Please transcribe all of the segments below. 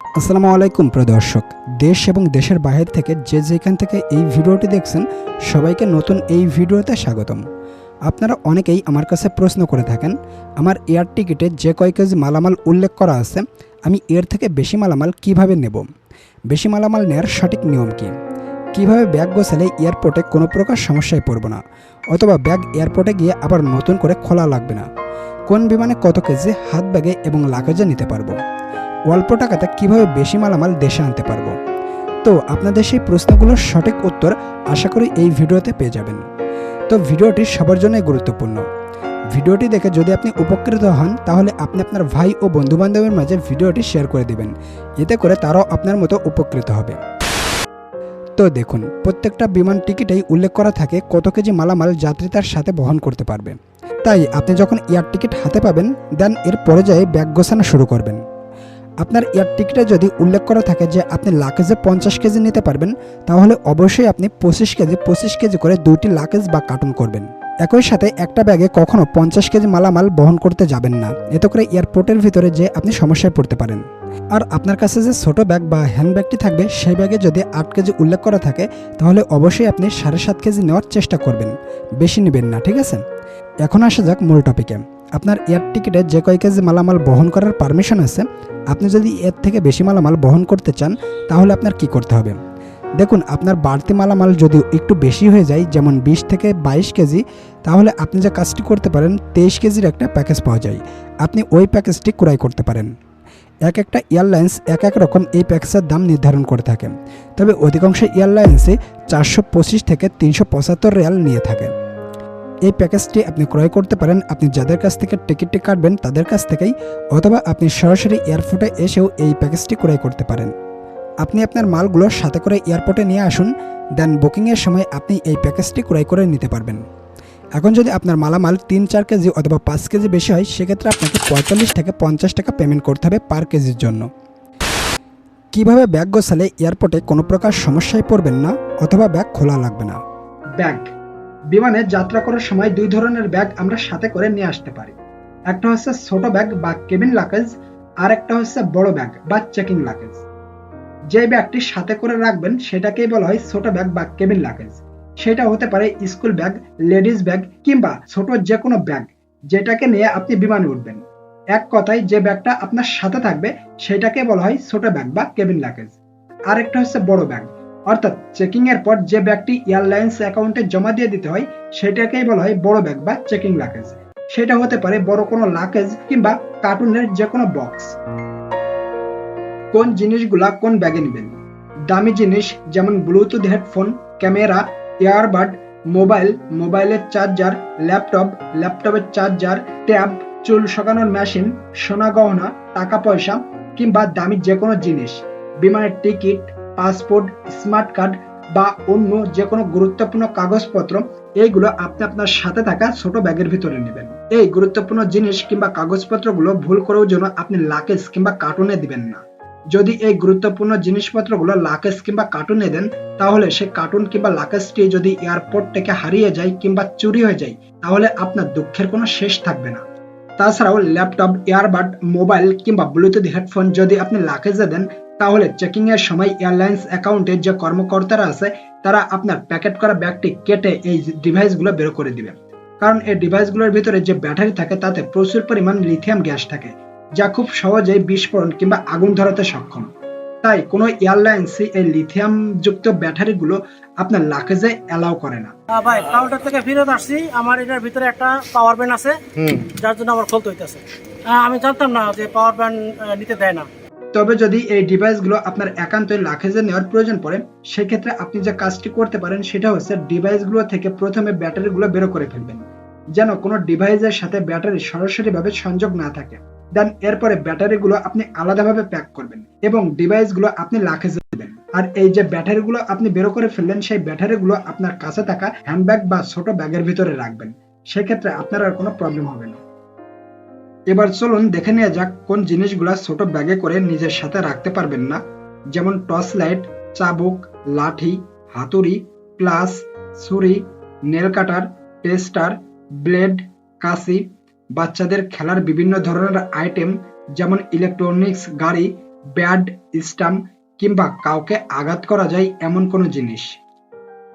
আসসালামু আলাইকুম, প্রিয় দর্শক। দেশ এবং দেশের বাইরে থেকে যে যেখান থেকে এই ভিডিওটি দেখছেন, সবাইকে নতুন এই ভিডিওতে স্বাগতম। আপনারা অনেকেই আমার কাছে প্রশ্ন করে থাকেন, আমার এয়ার টিকিটে যে কয় কেজি মালামাল উল্লেখ করা আছে, আমি এর থেকে বেশি মালামাল কীভাবে নেব? বেশি মালামাল নেওয়ার সঠিক নিয়ম কী? কীভাবে ব্যাগ গোছালে এয়ারপোর্টে কোনো প্রকার সমস্যায় পড়ব না, অথবা ব্যাগ এয়ারপোর্টে গিয়ে আবার নতুন করে খোলা লাগবে না? কোন বিমানে কত কেজি হাত ব্যাগে এবং লাগেজে নিতে পারব? অল্প টাকাতে কীভাবে বেশি মালামাল দেশে আনতে পারব? তো আপনাদের সেই প্রশ্নগুলোর সঠিক উত্তর আশা করি এই ভিডিওতে পেয়ে যাবেন। তো ভিডিওটি সবার জন্যই গুরুত্বপূর্ণ। ভিডিওটি দেখে যদি আপনি উপকৃত হন, তাহলে আপনি আপনার ভাই ও বন্ধুবান্ধবের মাঝে ভিডিওটি শেয়ার করে দেবেন। এতে করে তারাও আপনার মতো উপকৃত হবে। তো দেখুন, প্রত্যেকটা বিমান টিকিটেই উল্লেখ করা থাকে কত কেজি মালামাল যাত্রী তার সাথে বহন করতে পারবে। তাই আপনি যখন এয়ার টিকিট হাতে পাবেন, দেন এর পরে যায় ব্যাগ গোছানো শুরু করবেন। আপনার এয়ার টিকিটে যদি উল্লেখ করা থাকে যে আপনি লাকেজে পঞ্চাশ কেজি নিতে পারবেন, তাহলে অবশ্যই আপনি পঁচিশ কেজি পঁচিশ কেজি করে দুইটি লাকেজ বা কার্টুন করবেন। একই সাথে একটা ব্যাগে কখনো পঞ্চাশ কেজি মালামাল বহন করতে যাবেন না। এতে করে এয়ারপোর্টের ভিতরে যে আপনি সমস্যায় পড়তে পারেন। আর আপনার কাছে যে ছোট ব্যাগ বা হ্যান্ড ব্যাগটি থাকবে, সেই ব্যাগে যদি আট কেজি উল্লেখ করা থাকে, তাহলে অবশ্যই আপনি সাড়ে সাত কেজি নেওয়ার চেষ্টা করবেন। বেশি নেবেন না, ঠিক আছে? এখন আসা যাক মূল টপিকে আপনার এয়ার টিকিটে যে কয় কেজি মালামাল বহন করার পারমিশন আছে আপনি যদি এর থেকে বেশি মালামাল বহন করতে চান, তাহলে আপনার কি করতে হবে? দেখুন, আপনার বাড়তি মালামাল যদি একটু বেশি হয়ে যায়, যেমন বিশ থেকে বাইশ কেজি, তাহলে আপনি যে কাজটি করতে পারেন, তেইশ কেজির একটা প্যাকেজ পাওয়া যায়। আপনি ওই প্যাকেজটি ক্রয় করতে পারেন। এক একটা এয়ারলাইন্স এক এক রকম এই প্যাকেজের দাম নির্ধারণ করে থাকে। তবে অধিকাংশ এয়ারলাইন্সে চারশো পঁচিশ থেকে তিনশো পঁচাত্তর রিয়াল নিয়ে থাকে। এই প্যাকেজটি আপনি ক্রয় করতে পারেন। আপনি যাদের কাছ থেকে টিকিটটি কাটবেন, তাদের কাছ থেকেই অথবা আপনি সরাসরি এয়ারপোর্টে এসেও এই প্যাকেজটি ক্রয় করতে পারেন। আপনি আপনার মালগুলো সাথে করে এয়ারপোর্টে নিয়ে আসুন, দেন বুকিংয়ের সময় আপনি এই প্যাকেজটি ক্রয় করে নিতে পারবেন। এখন যদি আপনার মালামাল তিন, চার কেজি অথবা পাঁচ কেজি বেশি হয়, সেক্ষেত্রে আপনাকে পঁয়তাল্লিশ থেকে পঞ্চাশ টাকা পেমেন্ট করতে হবে পার কেজির জন্য। কীভাবে ব্যাগ গোছালে এয়ারপোর্টে কোনো প্রকার সমস্যায় পড়বেন না অথবা ব্যাগ খোলা লাগবে না? ব্যাগ। বিমানে যাত্রা করার সময় দুই ধরনের ব্যাগ আমরা সাথে করে নিয়ে আসতে পারি। একটা হচ্ছে ছোট ব্যাগ বা কেবিন লাকেজ আর একটা হচ্ছে বড় ব্যাগ বা চেকিং লাকেজ যে ব্যাগটি সাথে করে রাখবেন, সেটাকেই বলা হয় ছোট ব্যাগ বা কেবিন লাকেজ সেটা হতে পারে স্কুল ব্যাগ লেডিস ব্যাগ কিংবা ছোট যে কোনো ব্যাগ, যেটাকে নিয়ে আপনি বিমানে উঠবেন। এক কথায়, যে ব্যাগটা আপনার সাথে থাকবে, সেটাকে বলা হয় ছোট ব্যাগ বা কেবিন লাকেজ আরেকটা হচ্ছে বড় ব্যাগ। অর্থাৎ চেকিং এর পর যে ব্যাগটি এয়ারলাইন্স অ্যাকাউন্টে জমা দিয়ে দিতে হয়, সেটাকেই বলা হয় বড় ব্যাগ বা চেকিং লাকেজ সেটা হতে পারে বড় কোনো লাকেজ কিংবা কার্টুনের যে কোনো বক্স কোন জিনিসগুলা কোন ব্যাগে নেবেন? দামি জিনিস যেমন bluetooth headphone camera earbud mobile মোবাইলের চার্জার ল্যাপটপ ল্যাপটপের চার্জার ট্যাব চুল শোকানোর মেশিন সোনা গহনা, টাকা পয়সা কিংবা দামি যে কোনো জিনিস। বিমানের টিকিট পাসপোর্ট, স্মার্ট কার্ড বা অন্য যে কোনো গুরুত্বপূর্ণ কাগজপত্র, এইগুলো আপনি আপনার সাথে থাকা ছোট ব্যাগের ভিতরে নেবেন। এই গুরুত্বপূর্ণ জিনিস কিংবা কাগজপত্রগুলো ভুল করেও যেন আপনি লাকেজ কিংবা কার্টুনে দিবেন না। যদি এই গুরুত্বপূর্ণ জিনিসপত্রগুলো লাকেজ কিংবা কার্টুনে দেন, তাহলে সে কার্টুন কিংবা লাকেজটি যদি এয়ারপোর্ট থেকে হারিয়ে যায় কিংবা চুরি হয়ে যায়, তাহলে আপনার দুঃখের কোনো শেষ থাকবে না। তাছাড়াও ল্যাপটপ এয়ারবাড মোবাইল কিংবা ব্লুটুথ হেডফোন যদি আপনি লাকেজে দেন তাহলে চেকিং এর সময় এয়ারলাইন্স অ্যাকাউন্টে যে কর্মকর্তারা আছে তারা আপনার প্যাকেট করা ব্যাগটি কেটে এই ডিভাইসগুলো বের করে দিবে। কারণ এই ডিভাইসগুলোর ভিতরে যে ব্যাটারি থাকে তাতে প্রচুর পরিমাণ লিথিয়াম গ্যাস থাকে যা খুব সহজেই বিস্ফোরণ কিংবা আগুন ধরাতে সক্ষম। তাই কোনো এয়ারলাইন্সই এই লিথিয়াম যুক্ত ব্যাটারিগুলো আপনার লাকেজে অ্যালাউ করে না। ভাই কাউন্টার থেকে ফেরত আসছি। আমার এটার ভিতরে একটা পাওয়ার ব্যান্ড আছে যার জন্য আমার খুলতে হইতেছে। আমি জানতাম না যে পাওয়ার ব্যান্ড নিতে দেয় না। তবে যদি এই ডিভাইসগুলো আপনার একান্তই লাখেজে নেওয়ার প্রয়োজন পড়ে, সেক্ষেত্রে আপনি যে কাজটি করতে পারেন সেটা হচ্ছে ডিভাইসগুলো থেকে প্রথমে ব্যাটারিগুলো বের করে ফেলবেন, যেন কোনো ডিভাইসের সাথে ব্যাটারি সরাসরি ভাবে সংযোগ না থাকে। দেন এরপরে ব্যাটারিগুলো আপনি আলাদাভাবে প্যাক করবেন এবং ডিভাইসগুলো আপনি লাখেজে দেবেন। আর এই যে ব্যাটারিগুলো আপনি বের করে ফেললেন, সেই ব্যাটারিগুলো আপনার কাছে থাকা হ্যান্ডব্যাগ বা ছোট ব্যাগের ভিতরে রাখবেন। সেক্ষেত্রে আপনার আর কোনো প্রবলেম হবে না। এবার চলুন দেখে নেওয়া যাক কোন জিনিসগুলো ছোট ব্যাগে করে নিজের সাথে রাখতে পারবেন না। যেমন টর্চ লাইট, চাবুক, লাঠি, হাতুড়ি প্লাস ছুরি, নেল কাটার টেস্টার ব্লেড কাশি বাচ্চাদের খেলার বিভিন্ন ধরনের আইটেম, যেমন ইলেকট্রনিক্স, গাড়ি ব্যাড স্টাম কিংবা কাউকে আঘাত করা যায় এমন কোনো জিনিস।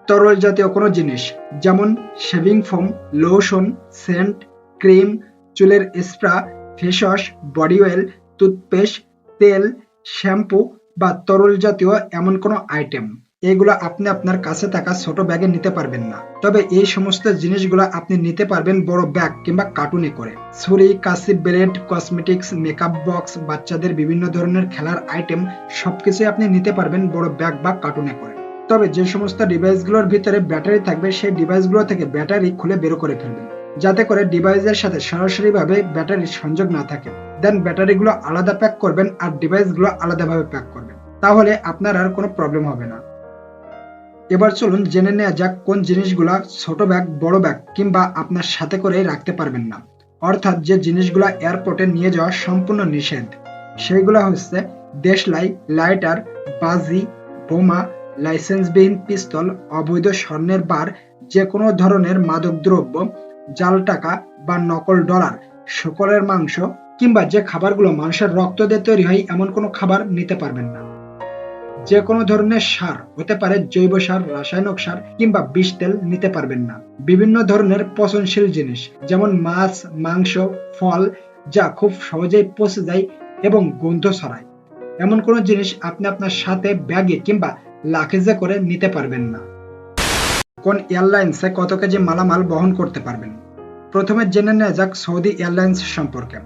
তরল জাতীয় কোনো জিনিস, যেমন shaving foam, lotion, scent, cream চুলের spray face wash body oil, toothpaste, তেল, শ্যাম্পু বা তরল জাতীয় এমন কোনো আইটেম। এগুলো আপনি আপনার কাছে থাকা ছোট ব্যাগে নিতে পারবেন না। তবে এই সমস্ত জিনিসগুলো আপনি নিতে পারবেন বড় ব্যাগ কিংবা কার্টুনে করে। ছুরি, কাশি, ব্লেড, কসমেটিক্স, মেকআপ বক্স, বাচ্চাদের বিভিন্ন ধরনের খেলার আইটেম সবকিছুই আপনি নিতে পারবেন বড় ব্যাগ বা কার্টুনে করে। তবে যে সমস্ত ডিভাইসগুলোর ভিতরে ব্যাটারি থাকবে, সেই ডিভাইসগুলো থেকে ব্যাটারি খুলে বের করে ফেলবেন। যাতে করে ডিভাইসের সাথে সরাসরিভাবে ব্যাটারির সংযোগ না থাকে। দেন ব্যাটারিগুলো আলাদা প্যাক করবেন আর ডিভাইসগুলো আলাদাভাবে প্যাক করবেন। তাহলে আপনার আর কোনো প্রবলেম হবে না। এবার চলুন জেনে নেওয়া যাক কোন জিনিসগুলা ছোট ব্যাগ বড় ব্যাগ কিংবা আপনার সাথে করে রাখতে পারবেন না। অর্থাৎ যে জিনিসগুলো এয়ারপোর্টে নিয়ে যাওয়া সম্পূর্ণ নিষেধ। সেইগুলো হচ্ছে দেশলাই লাইটার বাজি, বোমা লাইসেন্সবিহীন পিস্তল, অবৈধ স্বর্ণের বার যে কোনো ধরনের মাদকদ্রব্য জাল টাকা বা নকল ডলার শুকরের মাংস কিংবা যে খাবারগুলো মানুষের রক্ত দিয়ে তৈরি হয়, এমন কোনো খাবার নিতে পারবেন না। যে কোনো ধরনের সার হতে পারে, জৈব সার, রাসায়নিক সার কিংবা বিষ তেল নিতে পারবেন না। বিভিন্ন ধরনের পচনশীল জিনিস, যেমন মাছ, মাংস, ফল, যা খুব সহজেই পচে যায় এবং গন্ধ ছড়ায়। এমন কোনো জিনিস আপনি আপনার সাথে ব্যাগে কিংবা লাকেজে করে নিতে পারবেন না। কোন এয়ারলাইন্সে কত কেজি মালামাল বহন করতে পারবেন? প্রথমে জেনে নেওয়া যাক সৌদি এয়ারলাইন্স সম্পর্কে।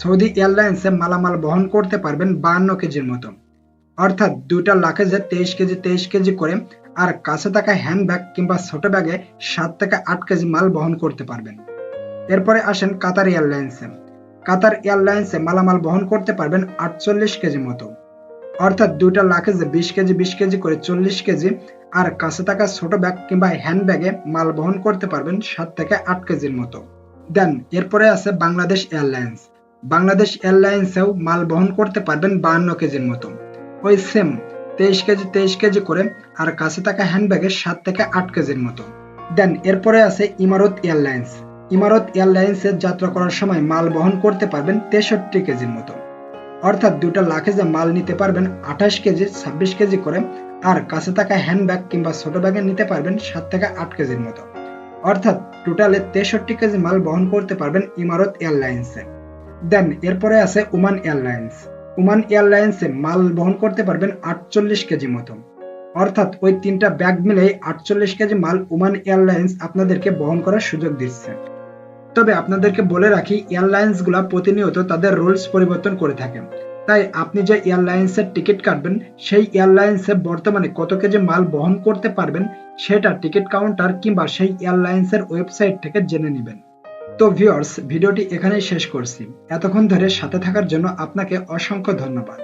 সৌদি এয়ারলাইন্সে মালামাল বহন করতে পারবেন বাহান্ন কেজির মতো। অর্থাৎ দুইটা লাকেজে তেইশ কেজি তেইশ কেজি করে আর কাছে থাকা হ্যান্ডব্যাগ কিংবা ছোট ব্যাগে সাত থেকে আট কেজি মাল বহন করতে পারবেন। এরপরে আসেন কাতার এয়ারলাইন্সে। কাতার এয়ারলাইন্সে মালামাল বহন করতে পারবেন আটচল্লিশ কেজি মতো। অর্থাৎ দুইটা লাকেজে বিশ কেজি বিশ কেজি করে চল্লিশ কেজি আর কাছে থাকা ছোট ব্যাগ কিংবা হ্যান্ড ব্যাগে মাল বহন করতে পারবেন সাত থেকে আট কেজির মতো। দেন, এরপরে আছে বাংলাদেশ এয়ারলাইন্স। বাংলাদেশ এয়ারলাইন্সেও মাল বহন করতে পারবেন বাহান্ন কেজির মতো। ওই সেম, তেইশ কেজি তেইশ কেজি করে আর কাছে থাকা হ্যান্ড ব্যাগে সাত থেকে আট কেজির মতো। দেন, এরপরে আছে ইমারত এয়ারলাইন্স। ইমারত এয়ারলাইন্সে যাত্রা করার সময় মাল বহন করতে পারবেন তেষট্টি কেজির মতো। অর্থাৎ দুটো লাখেজে মাল নিতে পারবেন আঠাশ কেজি, ছাব্বিশ কেজি করে। আর কাছে থাকা হ্যান্ডব্যাগ কিংবা ছোট ব্যাগে নিতে পারবেন সাত থেকে আট কেজির মতো। অর্থাৎ টোটালে তেষট্টি কেজি মাল বহন করতে পারবেন ইমারত এয়ারলাইন্সে দেন এরপরে আছে ওমান এয়ারলাইন্স। ওমান এয়ারলাইন্সে মাল বহন করতে পারবেন আটচল্লিশ কেজি মতো। অর্থাৎ ওই তিনটা ব্যাগ মিলেই আটচল্লিশ কেজি মাল ওমান এয়ারলাইন্স আপনাদেরকে বহন করার সুযোগ দিচ্ছে। তবে আপনাদেরকে বলে রাখি এয়ারলাইন্সগুলা প্রতিনিয়ত তাদের রুলস পরিবর্তন করে থাকে। তাই আপনি যে এয়ারলাইন্সের টিকিট কাটবেন, সেই এয়ারলাইন্সে বর্তমানে কত কেজি মাল বহন করতে পারবেন, সেটা টিকিট কাউন্টার কিংবা সেই এয়ারলাইন্সের ওয়েবসাইট থেকে জেনে নেবেন। তো ভিউয়ার্স, ভিডিওটি এখানেই শেষ করছি। এতক্ষণ ধরে সাথে থাকার জন্য আপনাকে অসংখ্য ধন্যবাদ।